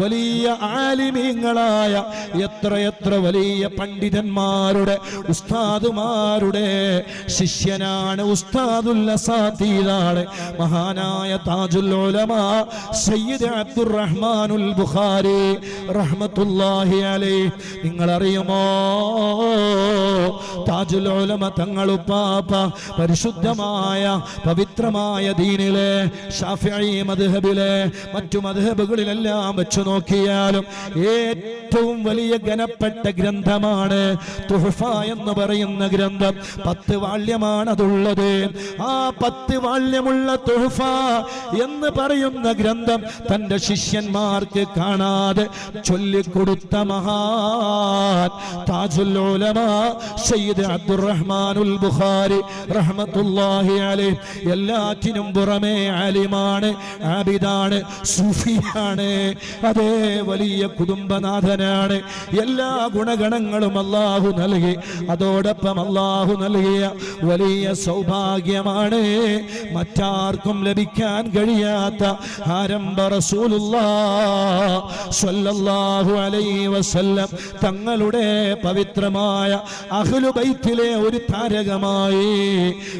വലിയ ആലിമീങ്ങളായ എത്ര എത്ര വലിയ പണ്ഡിതന്മാരുടെ ഉസ്താദുമാരുടെ ശിഷ്യനാണ് ഉസ്താദുൽ അസാതീദാണ് മഹാനായ താജുൽ ഉലമ സയ്യിദ് അബ്ദുറഹ്മാനുൽ ബുഖാരി റഹ്മത്തുല്ലാഹി അലൈഹി. നിങ്ങൾ അറിയുമോ താജുൽ ഉലമ തങ്ങളുപ്പാപ്പ പരിശുദ്ധമായ പവിത്രമായ ദീനിലെ ഷാഫിഈ മദ്ഹബിലെ മറ്റു മദ്ഹബുകളിലെല്ലാം വെച്ചു നോക്കിയാലും ഏറ്റവും വലിയ ഘനപ്പെട്ട ഗ്രന്ഥമാണ് തുഹഫ എന്ന് പറയുന്ന ഗ്രന്ഥം. പത്ത് വാള്യമാണ് അതുള്ളത് ആ പത്ത് വാള്യമുള്ള തുഹഫ എന്ന് പറയുന്ന ഗ്രന്ഥം തന്റെ ശിഷ്യന്മാർക്ക് കാണാതെ ചൊല്ലിക്കൊടുത്ത മഹാൻ താജുൽ ഉലമ സയ്യിദ് ബുഖാരി എല്ലാറ്റിനും പുറമേ അലിമാണ് ആബിദാണ് സൂഫിയാണ്. അതേ വലിയ കുടുംബനാഥനാണ്. എല്ലാ ഗുണഗണങ്ങളും അള്ളാഹു നൽകി. അതോടൊപ്പം അള്ളാഹു നൽകിയ വലിയ സൗഭാഗ്യമാണ് മറ്റാർക്കും ലഭിക്കാൻ കഴിയാത്ത ആരംഭ റസൂലുള്ളാ അലൈ വസല്ലം തങ്ങളുടെ പവിത്രമായ അഹ്ലുബൈത്തിലെ ഒരു താരകമായി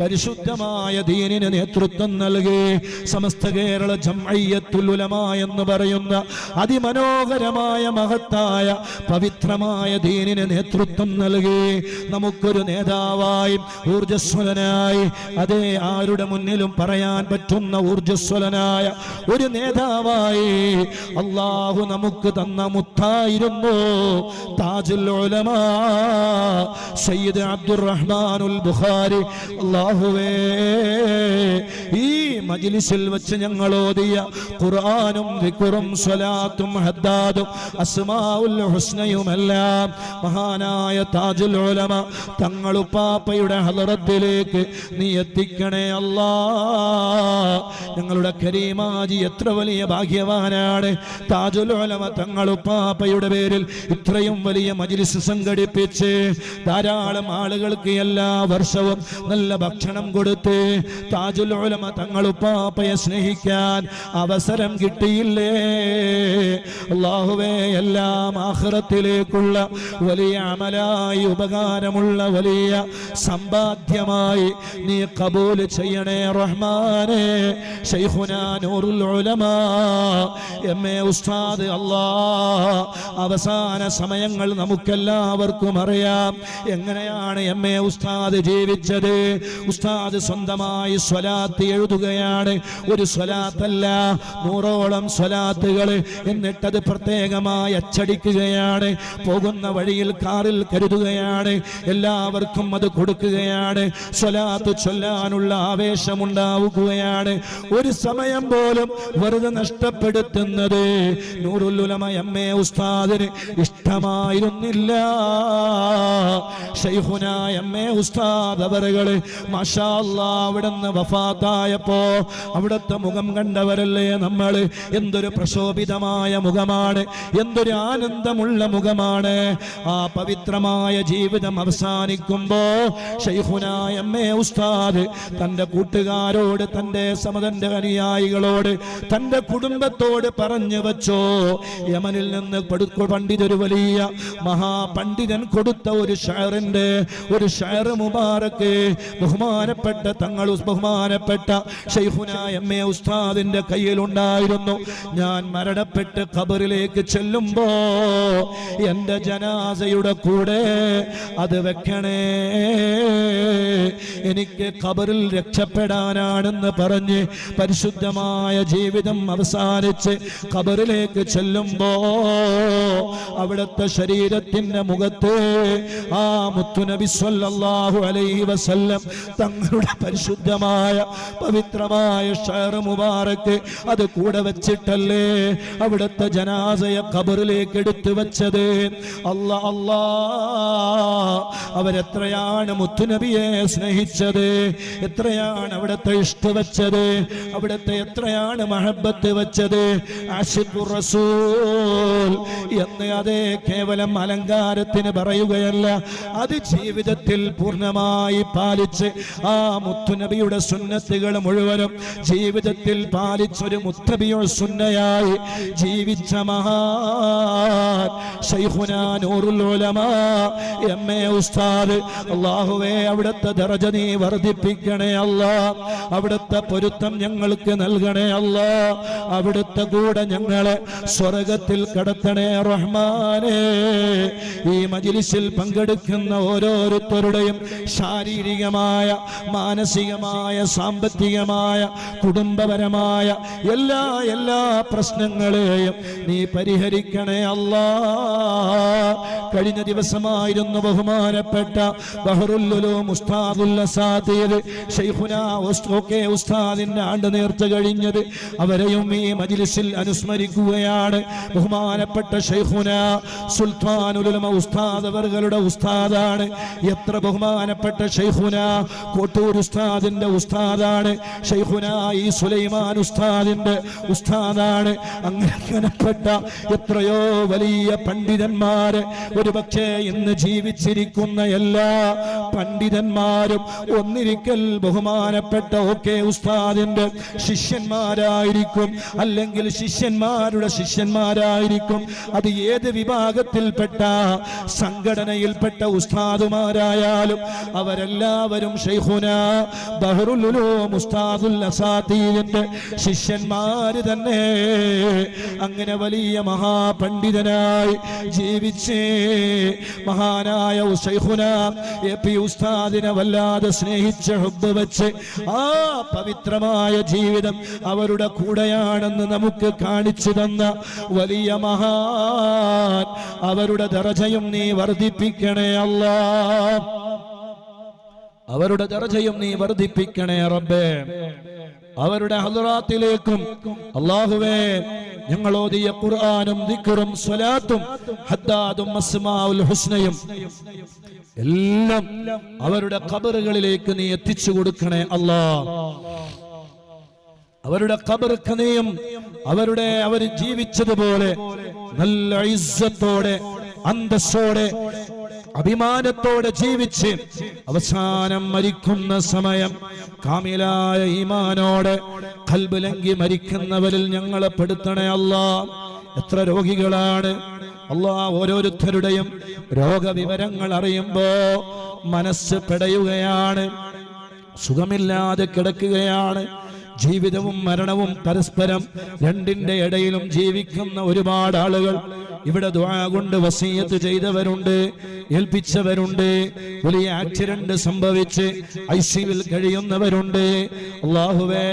പരിശുദ്ധമായ ദീനിന് നേതൃത്വം നൽകി. സമസ്ത കേരള ജംഅയ്യത്തുൽ ഉലമ എന്ന് പറയുന്ന അതിമനോഹരമായ മഹത്തായ പവിത്രമായ ദീനിന് നേതൃത്വം നൽകി. നമുക്കൊരു നേതാവായി ഊർജസ്വലനായി അതേ ആരുടെ മുന്നിലും പറയാൻ പറ്റുന്ന ഊർജസ്വലനായ ഒരു നേതാവായി അള്ളാഹു നമുക്ക് തന്ന മുത്തായിരുന്നു താജുൽ സയ്യിദ് അബ്ദുറഹ്മാനുൽ ബുഖാരി. അള്ളാഹുവേ ഈ മജ്ലിസിൽ വെച്ച് ഞങ്ങൾ ഓതിയ ഖുർആനും ദിക്റും സ്വലാത്തും ഹദ്ദാദും അസ്മാഉൽ ഹുസ്നയുമെല്ലാം മഹാനായ താജുൽ ഉലമ തങ്ങളുപ്പാപ്പയുടെ ഹലറത്തിലേക്ക് നീ എത്തിക്കണേ അല്ലാ. ഞങ്ങളുടെ കരീമാജി എത്ര വലിയ ഭാഗ്യവാനാണ്. താജുൽ ഉലമ തങ്ങളുപ്പാപ്പയുടെ പേരിൽ ഇത്രയും വലിയ മജിലിസ് സംഘടിപ്പിച്ച് ധാരാളം ആളുകൾക്ക് എല്ലാ വർഷവും നല്ല ഭക്ഷണം കൊടുത്ത് താജുൽ ഉലമ തങ്ങളുപ്പാപ്പയെ സ്നേഹിക്കാൻ അവസരം കിട്ടിയില്ലേ? അള്ളാഹുവേ എല്ലാം ആഹ്റത്തിലേക്കുള്ള വലിയ അമലായി ഉപകാരമുള്ള വലിയ സമ്പാദ്യമായി നീ കബൂൽ ചെയ്യണേ റഹ്മാനെ. ഉസ്താദ് അവസാന സമയങ്ങൾ നമുക്കെല്ലാവർക്കും അറിയാം. എങ്ങനെയാണ് എം എ ഉസ്താദ് ജീവിച്ചത്? ഉസ്താദ് സ്വന്തമായി സ്വലാത്തി എഴുതുകയാണ്. ഒരു സ്വലാത്തല്ല. നൂറോളം സ്വലാത്തുകൾ എന്നിട്ടത് പ്രത്യേകമായി അച്ചടിക്കുകയാണ്. പോകുന്ന വഴിയിൽ കാറിൽ കരുതുകയാണ്. എല്ലാവർക്കും അത് കൊടുക്കുകയാണ്. സ്വലാത്ത് ചൊല്ലാനുള്ള ആവേശമുണ്ടാവുകയാണ്. ഒരു സമയം പോലും വെറുതെ നഷ്ടപ്പെടുത്തുന്നത് നൂറുല്ലുലമ എം എ ഉസ്താദിന് ഇഷ്ടമായിരുന്നില്ല. ഷെയ്ഹുന എം എ ഉസ്താദ് അവറുകൾ മാഷാ അല്ലാ അവിടുന്ന് വഫാത്തായപ്പോ അവിടുത്തെ മുഖം കണ്ടവരല്ലേ നമ്മൾ എന്തൊരു പ്രശോഭിതമായ മുഖമാണ്. എന്തൊരു ആനന്ദമുള്ള മുഖമാണ്. ആ പവിത്രമായ ജീവിതം അവസാനിക്കുമ്പോ എം ഉസ്താദ് തന്റെ കൂട്ടുകാരോട് തന്റെ സമതന്റെ അനുയായികളോട് തന്റെ കുടുംബത്തോട് പറഞ്ഞു വച്ചോ യമനിൽ നിന്ന് പണ്ഡിതൊരു വലിയ മഹാപണ്ഡിതൻ കൊടുത്ത ഒരു ഷയറിന്റെ ഒരു ഷയർ മുബാറക്ക് ബഹുമാനപ്പെട്ട തങ്ങൾ ബഹുമാനപ്പെട്ട ഷെയ്ഖുന എം എ ഉസ്താദിന്റെ കയ്യിലുണ്ടായിരുന്നു. ഞാൻ മരണപ്പെട്ട് ഖബറിലേക്ക് ചെല്ലുമ്പോ എന്റെ ജനാസയുടെ കൂടെ അത് വെക്കണേ. എനിക്ക് ഖബറിൽ രക്ഷപ്പെടാനാണെന്ന് പറഞ്ഞ് പരിശുദ്ധമായ ജീവിതം അവസാനിച്ച് ഖബറിലേക്ക് ചെല്ലുമ്പോ അവിടുത്തെ ശരീരത്തിന്റെ മുഖത്ത് ആ മുത്തുനബി സ്വല്ലല്ലാഹു അലൈഹി വസല്ലം തങ്ങളുടെ പരിശുദ്ധമായ പവിത്രമായ ഷയർ മുബാറക്ക് അത് കൂടെ വെച്ചിട്ടല്ലേ അവിടുത്തെ ജനാസയെ ഖബറിലേക്ക് എടുത്തു വെച്ചത്. അല്ല അല്ലാ. അവരെത്രയാണ് മുത്തുനബിയെ സ്നേഹിച്ചത്? എത്രയാണ് അവിടുത്തെ ഇഷ്ട വെച്ചത്? അവിടുത്തെ എത്രയാണ് മഹബത്ത് വെച്ചത്? റസൂൽ എന്ന് അതേ കേവലം അലങ്കാരത്തിന് പറയുകയല്ല അത് ജീവിതത്തിൽ പൂർണമായി പാലിച്ച് ആ മുത്തുനബിയുടെ സുന്നത്തുകൾ മുഴുവനും ജീവിതത്തിൽ പാലിച്ചൊരു മുത്തബിയോ സുന്നയായി ജീവിച്ച മഹാൻ ഉസ്താദ്. അവിടുത്തെ ദറജ വർദ്ധിപ്പിക്കണേ അല്ല. അവിടുത്തെ പൊരുത്തം ഞങ്ങൾക്ക് നൽകണേ അല്ല. അവിടുത്തെ കൂടെ ഞങ്ങളെ സ്വർഗത്തിൽ കടത്തണേ റഹ്മാനേ. ഈ മജിലിസിൽ പങ്കെടുക്കുന്ന ഓരോരുത്തരുടെയും ശാരീരികമായ മാനസികമായ സാമ്പത്തികമായ കുടുംബപരമായ എല്ലാ എല്ലാ പ്രശ്നങ്ങളെയും നീ പരിഹരിക്കണേ അല്ല. കഴിഞ്ഞ ദിവസമായിരുന്നു ബഹുമാനപ്പെട്ട ബഹറുല്ലുലും മുസ്താദുൽ ഉസ്താദിന്റെ ആണ്ട് നേർച്ച കഴിഞ്ഞത് അവരെയും ഈ മജിലിസിൽ അനുസ്മരിക്കുകയാണ്. ബഹുമാനപ്പെട്ട ഷെയ്ഖുന സുൽത്താനുലുലമ ഉസ്താദ് അവരുടെ ഉസ്താദാണ്. എത്ര ബഹുമാനപ്പെട്ട ഷെയ്ഖുന കോട്ടൂർ ഉസ്താദിന്റെ ഉസ്താദാണ്. ഈ സുലൈമാൻ ഉസ്താദിന്റെ ഉസ്താദാണ്. അങ്ങനെപ്പെട്ട എത്രയോ വലിയ പണ്ഡിതന്മാര് ഒരുപക്ഷെ ഇന്ന് ജീവിച്ചിരിക്കുന്ന എല്ലാ പണ്ഡിതന്മാരും ഒന്നിരിക്കൽ ബഹുമാനപ്പെട്ട ഒക്കെ ഉസ്താദിന്റെ ശിഷ്യന്മാരായിരിക്കും. അല്ലെങ്കിൽ ശിഷ്യന്മാരുടെ ശിഷ്യന്മാരായിരിക്കും. അത് ഏത് വിഭാഗത്തിൽപ്പെട്ട സംഘടനയിൽപ്പെട്ട ഉസ്താദുമാരായാലും അവരെല്ലാവരും ഷെയ്ഖുന ബഹറുലുലോ മുസ്താദുൽ അസാദീദിന്റെ ശിഷ്യന്മാര് തന്നെ അങ്ങനെ വലിയ മഹാപണ്ഡിതനായി ജീവിച്ചേ മഹാനായ എ പി ഉസ്താദിനെ വല്ലാതെ സ്നേഹിച്ച ഹുബ് വെച്ച് ആ പവിത്രമായ ജീവിതം അവരുടെ കൂടെയാണെന്ന് നമുക്ക് കാണിച്ചു തന്ന വലിയ മഹാൻ. അവരുടെ ദർജയും നീ വർദ്ധിപ്പിക്കണേ അല്ലാ അവരുടെ ദർജയും നീ വർദ്ധിപ്പിക്കണേ റബ്ബേ. അവരുടെ ഹദറാത്തിലേക്കും അള്ളാഹുവേ ഞങ്ങൾ ഓതിയ ഖുർആനും ദിക്റും സ്വലാത്തും ഹദ്ദാദും അസ്മാഉൽ ഹുസ്നയും എല്ലാം അവരുടെ ഖബറുകളിലേക്ക് നീ എത്തിച്ചു കൊടുക്കണേ അല്ലാ. അവരുടെ ഖബർക്ക് നീയും അവരുടെ അവർ ജീവിച്ചതുപോലെ നല്ല ഇസ്സത്തോടെ അന്തസ്സോടെ അഭിമാനത്തോടെ ജീവിച്ച് അവസാനം മരിക്കുന്ന സമയം കാമിലായ ഈമാനോടെ കൽബുലങ്കി മരിക്കുന്നവരിൽ ഞങ്ങളെ പെടുത്തണേ അല്ലാ. എത്ര രോഗികളാണ്? അല്ലാ ഓരോരുത്തരുടെയും രോഗവിവരങ്ങൾ അറിയുമ്പോ മനസ്സ് പെടയുകയാണ് സുഖമില്ലാതെ കിടക്കുകയാണ്. ജീവിതവും മരണവും പരസ്പരം രണ്ടിന്റെ ഇടയിലും ജീവിക്കുന്ന ഒരുപാട് ആളുകൾ ഇവിടെ ദുആ കൊണ്ട് വസീയത്ത് ചെയ്തവരുണ്ട് ഏൽപ്പിച്ചവരുണ്ട് വലിയ ആക്സിഡന്റ് സംഭവിച്ച് ഐ സിയിൽ കഴിയുന്നവരുണ്ട്. അള്ളാഹുവേ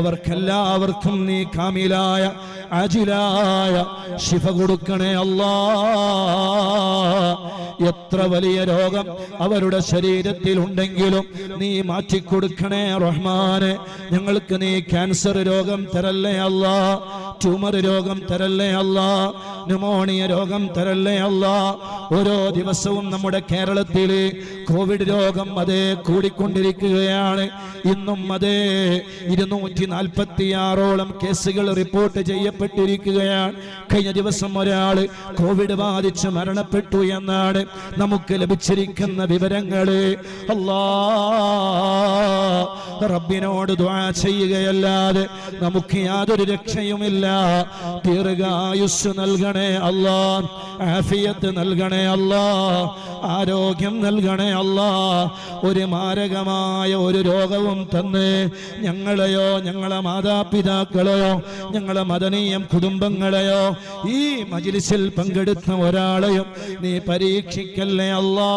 അവർക്കെല്ലാവർക്കും നീ കാമിലായ അജിലായ ശിഫ കൊടുക്കണേ അല്ലാ. എത്ര വലിയ രോഗം അവരുടെ ശരീരത്തിൽ ഉണ്ടെങ്കിലും നീ മാറ്റിക്കൊടുക്കണേ റഹ്മാനെ. ഞങ്ങൾക്ക് നീ ക്യാൻസർ രോഗം തരല്ലേ അല്ല. ട്യൂമർ രോഗം തരല്ലേ അല്ല? ന്യൂമോണിയ രോഗം തരല്ലേ അല്ല? ഓരോ ദിവസവും നമ്മുടെ കേരളത്തിൽ കോവിഡ് രോഗം അതേ കൂടിക്കൊണ്ടിരിക്കുകയാണ്. ഇന്നും അതേ ഇരുന്നൂറ്റി നാൽപ്പത്തിയാറോളം കേസുകൾ റിപ്പോർട്ട് ചെയ്യപ്പെട്ടിരിക്കുകയാണ്. കഴിഞ്ഞ ദിവസം ഒരാൾ കോവിഡ് ബാധിച്ച് മരണപ്പെട്ടു എന്നാണ് നമുക്ക് ലഭിച്ചിരിക്കുന്ന വിവരങ്ങൾ അല്ലാ റബ്ബിനോട് ദ്വാ ചെയ്യുകയല്ലാതെ നമുക്ക് യാതൊരു രക്ഷയുമില്ല. ദീർഘായുസ് നൽകണേ അല്ലാ. ആഫിയത്ത് നൽകണേ അല്ലാ. ആരോഗ്യം നൽകണേ അല്ലാ. ഒരു മാരകമായ ഒരു രോഗവും തന്ന് ഞങ്ങളെയോ ഞങ്ങളെ മാതാപിതാക്കളെയോ ഞങ്ങളെ മദനീയം കുടുംബങ്ങളെയോ ഈ മജിലിസിൽ പങ്കെടുത്ത ഒരാളെയും നീ പരീക്ഷിക്കല്ലേ അല്ലാ.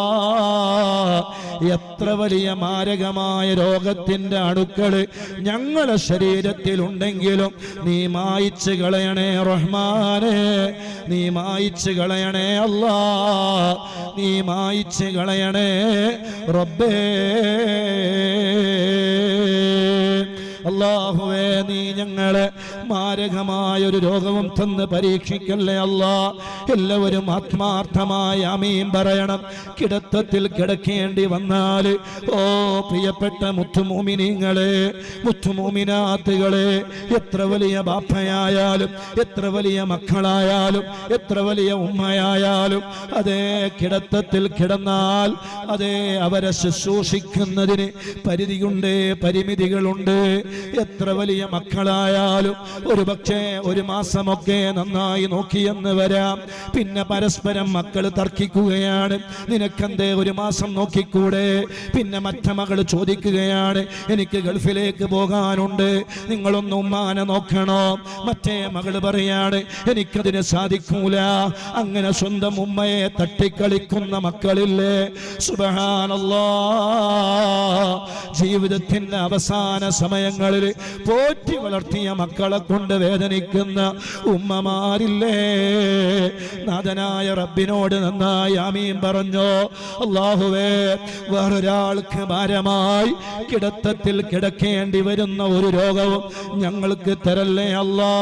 എത്ര വലിയ മാരകമായ രോഗത്തിന്റെ അടുക്കൾ ഞങ്ങളുടെ ശരീരത്തിലുണ്ടെങ്കിലും നീ മായിച്ച് കളയണേ റഹ്മാനെ നീ മായിച്ചു കളയണേ അല്ലാ നീ മായിച്ചു കളയണേ റബ്ബേ. അള്ളാഹുവേ നീ ഞങ്ങളെ മാരകമായ ഒരു രോഗവും തന്ന് പരീക്ഷിക്കല്ലേ അല്ല? എല്ലാവരും ആത്മാർത്ഥമായ അമീം പറയണം. കിടത്തത്തിൽ കിടക്കേണ്ടി വന്നാൽ ഓ പ്രിയപ്പെട്ട മുത്തുമൂമിനിങ്ങളെ മുത്തുമൂമിനാത്തുകളെ എത്ര വലിയ ബാപ്പയായാലും എത്ര വലിയ മക്കളായാലും എത്ര വലിയ ഉമ്മയായാലും അതേ കിടത്തത്തിൽ കിടന്നാൽ അതേ അവരെ ശുശ്രൂഷിക്കുന്നതിന് പരിധിയുണ്ട് പരിമിതികളുണ്ട്. എത്ര വലിയ മക്കളായാലും ഒരു പക്ഷേ ഒരു മാസമൊക്കെ നന്നായി നോക്കിയെന്ന് വരാം. പിന്നെ പരസ്പരം മക്കൾ തർക്കിക്കുകയാണ്. നിനക്കെന്തേ ഒരു മാസം നോക്കിക്കൂടെ? പിന്നെ മറ്റ മകൾ ചോദിക്കുകയാണ് എനിക്ക് ഗൾഫിലേക്ക് പോകാനുണ്ട്. നിങ്ങളൊന്നും ഉമ്മാനെ നോക്കണോ. മറ്റേ മകൾ പറയാണ് എനിക്കതിന് സാധിക്കൂല. അങ്ങനെ സ്വന്തം ഉമ്മയെ തട്ടിക്കളിക്കുന്ന മക്കളില്ലേ? സുബഹാനല്ലോ. ജീവിതത്തിന്റെ അവസാന സമയങ്ങളിൽ പോറ്റി വളർത്തിയ മക്കളെ കൊണ്ട് വേദനിക്കുന്ന ഉമ്മമാരില്ലേ? നാഥനായ റബ്ബിനോട് നന്നായി ആമീൻ പറഞ്ഞോ? അള്ളാഹുവേ വേറൊരാൾക്ക് ഭാരമായി കിടത്തത്തിൽ കിടക്കേണ്ടി വരുന്ന ഒരു രോഗവും ഞങ്ങൾക്ക് തരല്ലേ അല്ലാ?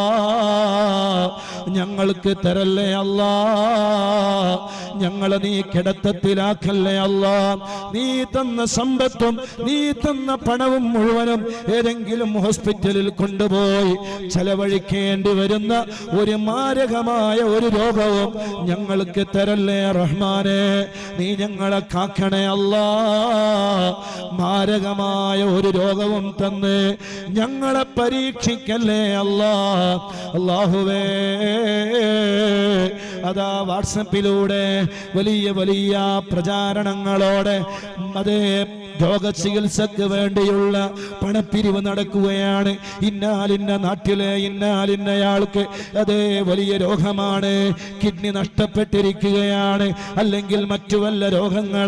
ഞങ്ങൾക്ക് തരല്ലേ അല്ലാ? ഞങ്ങളെ നീ കിടത്തത്തിലാക്കല്ലേ അല്ലാ? നീ തന്ന സമ്പത്തും നീ തന്ന പണവും മുഴുവനും ഏതെങ്കിലും ഹോസ്പിറ്റലിൽ കൊണ്ടുപോയി ചെലവഴിക്കേണ്ടി വരുന്ന ഒരു മാരകമായ ഒരു രോഗവും ഞങ്ങൾക്ക് തരല്ലേ റഹ്മാനെ? നീ ഞങ്ങളെ കാക്കണേ അല്ല. മാരകമായ ഒരു രോഗവും തന്ന് ഞങ്ങളെ പരീക്ഷിക്കല്ലേ അല്ല. അള്ളാഹുവേ അതാ വാട്സപ്പിലൂടെ വലിയ വലിയ പ്രചാരണങ്ങളോടെ അതേ രോഗചികിത്സക്ക് വേണ്ടിയുള്ള പണപ്പിരിവ് നടക്കുകയാണ്. ഇന്നാലിന്ന നാട്ടിലെ ഇന്നാലിന്നയാൾക്ക് അതേ വലിയ രോഗമാണ്. കിഡ്നി നഷ്ടപ്പെട്ടിരിക്കുകയാണ്. അല്ലെങ്കിൽ മറ്റു വല്ല രോഗങ്ങളാണ്